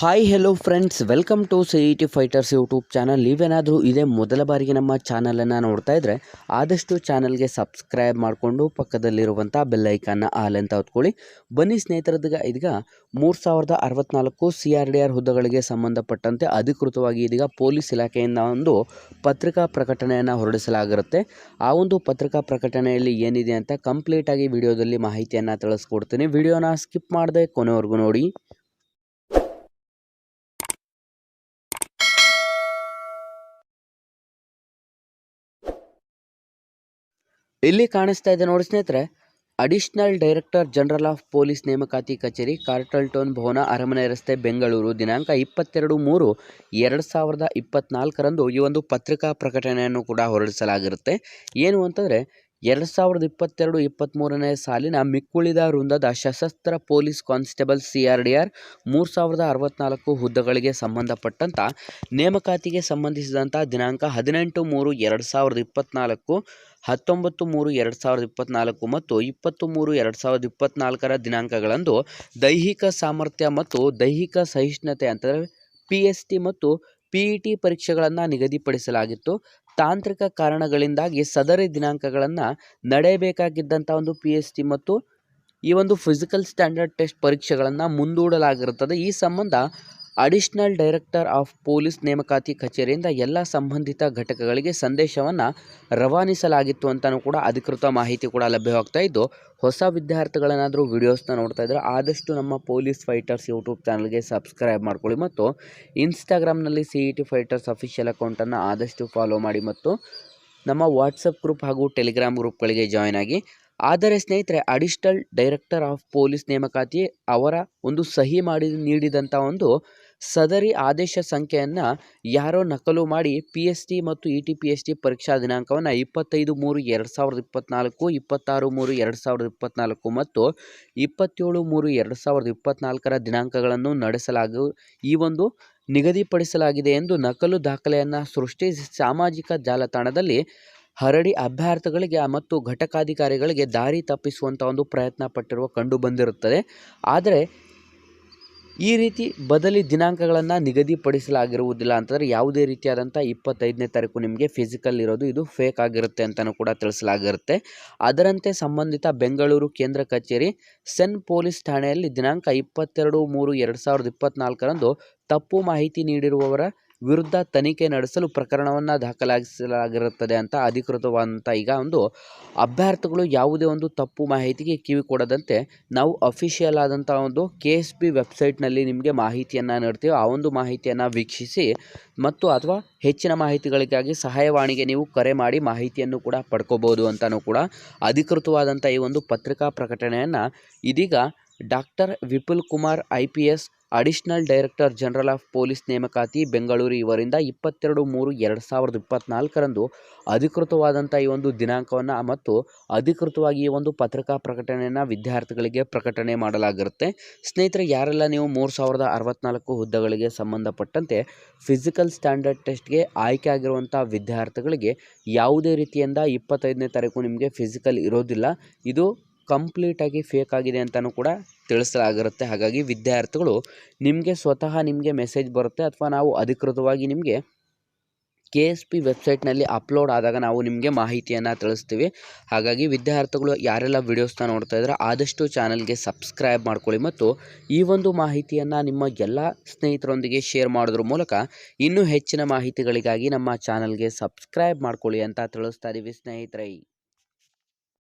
Hi hello friends welcome to C E T fighters YouTube channel ನೀವೇನಾದರೂ ಇದೇ ಮೊದಲ ಬಾರಿಗೆ ನಮ್ಮ ಚಾನಲನ್ನು ನೋಡ್ತಾ ಇದ್ದರೆ ಆದಷ್ಟು ಚಾನಲ್ಗೆ ಸಬ್ಸ್ಕ್ರೈಬ್ ಮಾಡಿಕೊಂಡು ಪಕ್ಕದಲ್ಲಿರುವಂಥ ಬೆಲ್ಲೈಕನ್ನ ಆಲ್ ಅಂತ ಹೊತ್ಕೊಳ್ಳಿ. ಬನ್ನಿ ಸ್ನೇಹಿತರದಾಗ, ಇದೀಗ ಮೂರು ಸಾವಿರದ ಅರವತ್ನಾಲ್ಕು ಸಿ ಆರ್ ಡಿ ಆರ್ ಹುದ್ದೆಗಳಿಗೆ ಸಂಬಂಧಪಟ್ಟಂತೆ ಅಧಿಕೃತವಾಗಿ ಇದೀಗ ಪೊಲೀಸ್ ಇಲಾಖೆಯಿಂದ ಒಂದು ಪತ್ರಿಕಾ ಪ್ರಕಟಣೆಯನ್ನು ಹೊರಡಿಸಲಾಗಿರುತ್ತೆ. ಆ ಒಂದು ಪತ್ರಿಕಾ ಪ್ರಕಟಣೆಯಲ್ಲಿ ಏನಿದೆ ಅಂತ ಕಂಪ್ಲೀಟಾಗಿ ವಿಡಿಯೋದಲ್ಲಿ ಮಾಹಿತಿಯನ್ನು ತಿಳಿಸ್ಕೊಡ್ತೀನಿ. ವಿಡಿಯೋನ ಸ್ಕಿಪ್ ಮಾಡದೆ ಕೊನೆವರೆಗೂ ನೋಡಿ. ಇಲ್ಲಿ ಕಾಣಿಸ್ತಾ ಇದೆ ನೋಡಿ ಸ್ನೇಹಿತರೆ additional director general of police ನೇಮಕಾತಿ ಕಚೇರಿ ಕಾರ್ಟಲ್ ಟೌನ್ ಭವನ, ಅರಮನೆ ರಸ್ತೆ, ಬೆಂಗಳೂರು, ದಿನಾಂಕ ಇಪ್ಪತ್ತೆರಡು ಮೂರು, ಎರಡು ಸಾವಿರದ ಇಪ್ಪತ್ತ್ನಾಲ್ಕರಂದು ಈ ಒಂದು ಪತ್ರಿಕಾ ಪ್ರಕಟಣೆಯನ್ನು ಕೂಡ ಹೊರಡಿಸಲಾಗಿರುತ್ತೆ. ಏನು ಅಂತಂದರೆ ಎರಡು ಸಾವಿರದ ಇಪ್ಪತ್ತೆರಡು ಇಪ್ಪತ್ತ್ಮೂರನೇ ಸಾಲಿನ ಮಿಕ್ಕುಳಿದ ವೃಂದದ ಸಶಸ್ತ್ರ police constable C R D R ಮೂರು ಸಾವಿರದ ಅರವತ್ನಾಲ್ಕು ಹುದ್ದೆಗಳಿಗೆ ಸಂಬಂಧಪಟ್ಟಂಥ ನೇಮಕಾತಿಗೆ ಸಂಬಂಧಿಸಿದಂಥ ದಿನಾಂಕ ಹದಿನೆಂಟು ಮೂರು ಎರಡು ಸಾವಿರದ ಇಪ್ಪತ್ತ್ನಾಲ್ಕು ಹತ್ತೊಂಬತ್ತು ಮೂರು ಎರಡು ಸಾವಿರದ ಇಪ್ಪತ್ತ್ನಾಲ್ಕು ಮತ್ತು ಇಪ್ಪತ್ತು ಮೂರು ಎರಡು ಸಾವಿರದ ಇಪ್ಪತ್ತ್ನಾಲ್ಕರ ದಿನಾಂಕಗಳಂದು ದೈಹಿಕ ಸಾಮರ್ಥ್ಯ ಮತ್ತು ದೈಹಿಕ ಸಹಿಷ್ಣುತೆ ಅಂತಂದರೆ ಪಿ ಎಸ್ ಟಿ ಮತ್ತು ಪಿ ಇ ಟಿ ಪರೀಕ್ಷೆಗಳನ್ನು ನಿಗದಿಪಡಿಸಲಾಗಿತ್ತು. ತಾಂತ್ರಿಕ ಕಾರಣಗಳಿಂದಾಗಿ ಸದರಿ ದಿನಾಂಕಗಳನ್ನು ನಡೆಯಬೇಕಾಗಿದ್ದಂಥ ಒಂದು ಪಿ ಎಸ್ ಟಿ ಮತ್ತು ಈ ಒಂದು ಫಿಸಿಕಲ್ ಸ್ಟ್ಯಾಂಡರ್ಡ್ ಟೆಸ್ಟ್ ಪರೀಕ್ಷೆಗಳನ್ನು ಮುಂದೂಡಲಾಗಿರುತ್ತದೆ. ಈ ಸಂಬಂಧ ಅಡಿಷನಲ್ ಡೈರೆಕ್ಟರ್ ಆಫ್ ಪೊಲೀಸ್ ನೇಮಕಾತಿ ಕಚೇರಿಯಿಂದ ಎಲ್ಲ ಸಂಬಂಧಿತ ಘಟಕಗಳಿಗೆ ಸಂದೇಶವನ್ನು ರವಾನಿಸಲಾಗಿತ್ತು ಅಂತಲೂ ಕೂಡ ಅಧಿಕೃತ ಮಾಹಿತಿ ಕೂಡ ಲಭ್ಯವಾಗ್ತಾ ಇದ್ದು, ಹೊಸ ವಿದ್ಯಾರ್ಥಿಗಳನ್ನಾದರೂ ವಿಡಿಯೋಸ್ನ ನೋಡ್ತಾ ಇದ್ದರೆ ಆದಷ್ಟು ನಮ್ಮ ಪೊಲೀಸ್ ಫೈಟರ್ಸ್ ಯೂಟ್ಯೂಬ್ ಚಾನಲ್ಗೆ ಸಬ್ಸ್ಕ್ರೈಬ್ ಮಾಡ್ಕೊಳ್ಳಿ ಮತ್ತು ಇನ್ಸ್ಟಾಗ್ರಾಮ್ನಲ್ಲಿ C E T fighters official ಅಕೌಂಟನ್ನು ಆದಷ್ಟು ಫಾಲೋ ಮಾಡಿ ಮತ್ತು ನಮ್ಮ ವಾಟ್ಸಪ್ ಗ್ರೂಪ್ ಹಾಗೂ ಟೆಲಿಗ್ರಾಮ್ ಗ್ರೂಪ್ಗಳಿಗೆ ಜಾಯ್ನ್ ಆಗಿ ಆದರೆ ಸ್ನೇಹಿತರೆ, ಅಡಿಷನಲ್ ಡೈರೆಕ್ಟರ್ ಆಫ್ ಪೊಲೀಸ್ ನೇಮಕಾತಿ ಅವರ ಒಂದು ಸಹಿ ಮಾಡಿ ನೀಡಿದಂಥ ಒಂದು ಸದರಿ ಆದೇಶ ಸಂಖ್ಯೆಯನ್ನು ಯಾರೋ ನಕಲು ಮಾಡಿ ಪಿ ಎಸ್ ಟಿ ಮತ್ತು E T P S T ಪರೀಕ್ಷಾ ದಿನಾಂಕವನ್ನು ಇಪ್ಪತ್ತೈದು ಮೂರು ಎರಡು ಸಾವಿರದ ಇಪ್ಪತ್ತ್ನಾಲ್ಕು ಇಪ್ಪತ್ತಾರು ಮೂರು ಎರಡು ಸಾವಿರದ ಇಪ್ಪತ್ತ್ನಾಲ್ಕು ಮತ್ತು ಇಪ್ಪತ್ತೇಳು ಮೂರು ಎರಡು ಸಾವಿರದ ಇಪ್ಪತ್ತ್ನಾಲ್ಕರ ದಿನಾಂಕಗಳನ್ನು ನಡೆಸಲಾಗು, ಈ ಒಂದು ನಿಗದಿಪಡಿಸಲಾಗಿದೆ ಎಂದು ನಕಲು ದಾಖಲೆಯನ್ನು ಸೃಷ್ಟಿಸಿ ಸಾಮಾಜಿಕ ಜಾಲತಾಣದಲ್ಲಿ ಹರಡಿ ಅಭ್ಯರ್ಥಿಗಳಿಗೆ ಮತ್ತು ಘಟಕಾಧಿಕಾರಿಗಳಿಗೆ ದಾರಿ ತಪ್ಪಿಸುವಂಥ ಒಂದು ಪ್ರಯತ್ನ ಪಟ್ಟಿರುವ ಕಂಡು ಬಂದಿರುತ್ತದೆ. ಆದರೆ ಈ ರೀತಿ ಬದಲಿ ದಿನಾಂಕಗಳನ್ನು ನಿಗದಿಪಡಿಸಲಾಗಿರುವುದಿಲ್ಲ ಅಂತಂದರೆ ಯಾವುದೇ ರೀತಿಯಾದಂಥ ಇಪ್ಪತ್ತೈದನೇ ತಾರೀಕು ನಿಮಗೆ ಫಿಸಿಕಲ್ ಇರೋದು, ಇದು ಫೇಕ್ ಆಗಿರುತ್ತೆ ಅಂತಲೂ ಕೂಡ ತಿಳಿಸಲಾಗಿರುತ್ತೆ. ಅದರಂತೆ ಸಂಬಂಧಿತ ಬೆಂಗಳೂರು ಕೇಂದ್ರ ಕಚೇರಿ, ಸೆನ್ ಪೊಲೀಸ್ ಠಾಣೆಯಲ್ಲಿ ದಿನಾಂಕ ಇಪ್ಪತ್ತೆರಡು ಮೂರು ಎರಡು ಸಾವಿರದ ತಪ್ಪು ಮಾಹಿತಿ ನೀಡಿರುವವರ ವಿರುದ್ಧ ತನಿಖೆ ನಡೆಸಲು ಪ್ರಕರಣವನ್ನು ದಾಖಲಾಗಿಸಲಾಗಿರುತ್ತದೆ ಅಂತ ಅಧಿಕೃತವಾದಂಥ ಈಗ ಒಂದು ಅಭ್ಯರ್ಥಿಗಳು ಯಾವುದೇ ಒಂದು ತಪ್ಪು ಮಾಹಿತಿಗೆ ಕಿವಿ ಕೊಡದಂತೆ ನಾವು ಅಫಿಷಿಯಲ್ ಆದಂಥ ಒಂದು ಕೆ ಎಸ್ ಪಿ ವೆಬ್ಸೈಟ್ನಲ್ಲಿ ನಿಮಗೆ ಮಾಹಿತಿಯನ್ನು ನೀಡ್ತೀವಿ. ಆ ಒಂದು ಮಾಹಿತಿಯನ್ನು ವೀಕ್ಷಿಸಿ ಮತ್ತು ಅಥವಾ ಹೆಚ್ಚಿನ ಮಾಹಿತಿಗಳಿಗಾಗಿ ಸಹಾಯವಾಣಿಗೆ ನೀವು ಕರೆ ಮಾಡಿ ಮಾಹಿತಿಯನ್ನು ಕೂಡ ಪಡ್ಕೋಬೋದು ಅಂತಲೂ ಕೂಡ ಅಧಿಕೃತವಾದಂಥ ಈ ಒಂದು ಪತ್ರಿಕಾ ಪ್ರಕಟಣೆಯನ್ನು ಇದೀಗ doctor Vipul Kumar I P S additional director general of police ನೇಮಕಾತಿ, ಬೆಂಗಳೂರು. ಇವರಿಂದ ಇಪ್ಪತ್ತೆರಡು ಮೂರು ಎರಡು ಸಾವಿರದ ಇಪ್ಪತ್ತ್ನಾಲ್ಕರಂದು ಅಧಿಕೃತವಾದಂಥ ಈ ಒಂದು ದಿನಾಂಕವನ್ನು ಮತ್ತು ಅಧಿಕೃತವಾಗಿ ಈ ಒಂದು ಪತ್ರಿಕಾ ಪ್ರಕಟಣೆಯನ್ನು ವಿದ್ಯಾರ್ಥಿಗಳಿಗೆ ಪ್ರಕಟಣೆ ಮಾಡಲಾಗಿರುತ್ತೆ. ಸ್ನೇಹಿತರೆ, ಯಾರೆಲ್ಲ ನೀವು ಮೂರು ಸಾವಿರದ ಅರವತ್ನಾಲ್ಕು ಹುದ್ದೆಗಳಿಗೆ ಸಂಬಂಧಪಟ್ಟಂತೆ ಫಿಸಿಕಲ್ ಸ್ಟ್ಯಾಂಡರ್ಡ್ ಟೆಸ್ಟ್ಗೆ ಆಯ್ಕೆ ಆಗಿರುವಂಥ ವಿದ್ಯಾರ್ಥಿಗಳಿಗೆ ಯಾವುದೇ ರೀತಿಯಿಂದ ಇಪ್ಪತ್ತೈದನೇ ತಾರೀಕು ನಿಮಗೆ ಫಿಸಿಕಲ್ ಇರೋದಿಲ್ಲ. ಇದು ಕಂಪ್ಲೀಟಾಗಿ ಫೇಕ್ ಆಗಿದೆ ಅಂತಲೂ ಕೂಡ ತಿಳಿಸಲಾಗಿರುತ್ತೆ. ಹಾಗಾಗಿ ವಿದ್ಯಾರ್ಥಿಗಳು ನಿಮಗೆ ಸ್ವತಃ ನಿಮಗೆ ಮೆಸೇಜ್ ಬರುತ್ತೆ ಅಥವಾ ನಾವು ಅಧಿಕೃತವಾಗಿ ನಿಮಗೆ ಕೆ ಎಸ್ ಪಿ ವೆಬ್ಸೈಟ್ನಲ್ಲಿ ಅಪ್ಲೋಡ್ ಆದಾಗ ನಾವು ನಿಮಗೆ ಮಾಹಿತಿಯನ್ನು ತಿಳಿಸ್ತೀವಿ. ಹಾಗಾಗಿ ವಿದ್ಯಾರ್ಥಿಗಳು ಯಾರೆಲ್ಲ ವೀಡಿಯೋಸ್ನ ನೋಡ್ತಾ ಇದ್ದಾರೆ ಆದಷ್ಟು ಚಾನಲ್ಗೆ ಸಬ್ಸ್ಕ್ರೈಬ್ ಮಾಡ್ಕೊಳ್ಳಿ ಮತ್ತು ಈ ಒಂದು ಮಾಹಿತಿಯನ್ನು ನಿಮ್ಮ ಎಲ್ಲ ಸ್ನೇಹಿತರೊಂದಿಗೆ ಶೇರ್ ಮಾಡೋದ್ರ ಮೂಲಕ ಇನ್ನೂ ಹೆಚ್ಚಿನ ಮಾಹಿತಿಗಳಿಗಾಗಿ ನಮ್ಮ ಚಾನಲ್ಗೆ ಸಬ್ಸ್ಕ್ರೈಬ್ ಮಾಡ್ಕೊಳ್ಳಿ ಅಂತ ತಿಳಿಸ್ತಾ ಇದ್ದೀವಿ ಸ್ನೇಹಿತರೆ.